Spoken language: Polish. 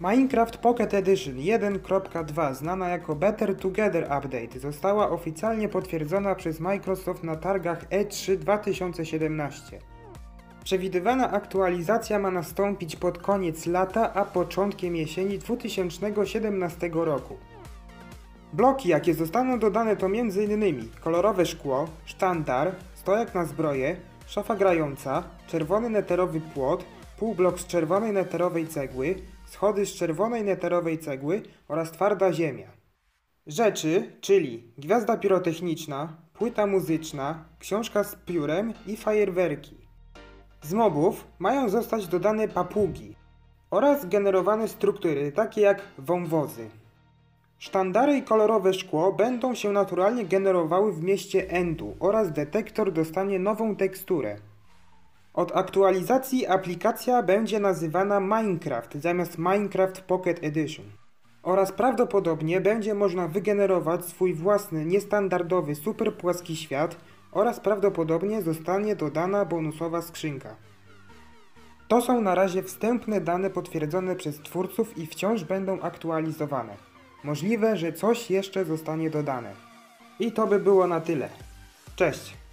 Minecraft Pocket Edition 1.2, znana jako Better Together Update, została oficjalnie potwierdzona przez Microsoft na targach E E3 2017. Przewidywana aktualizacja ma nastąpić pod koniec lata, a początkiem jesieni 2017 roku. Bloki, jakie zostaną dodane to m.in. kolorowe szkło, sztandar, stojak na zbroję, szafa grająca, czerwony neterowy płot, półblok z czerwonej neterowej cegły, schody z czerwonej neterowej cegły oraz twarda ziemia. Rzeczy, czyli gwiazda pirotechniczna, płyta muzyczna, książka z piórem i fajerwerki. Z mobów mają zostać dodane papugi oraz generowane struktury takie jak wąwozy. Sztandary i kolorowe szkło będą się naturalnie generowały w mieście Endu oraz detektor dostanie nową teksturę. Od aktualizacji aplikacja będzie nazywana Minecraft zamiast Minecraft Pocket Edition. Oraz prawdopodobnie będzie można wygenerować swój własny niestandardowy super płaski świat oraz prawdopodobnie zostanie dodana bonusowa skrzynka. To są na razie wstępne dane potwierdzone przez twórców i wciąż będą aktualizowane. Możliwe, że coś jeszcze zostanie dodane. I to by było na tyle. Cześć!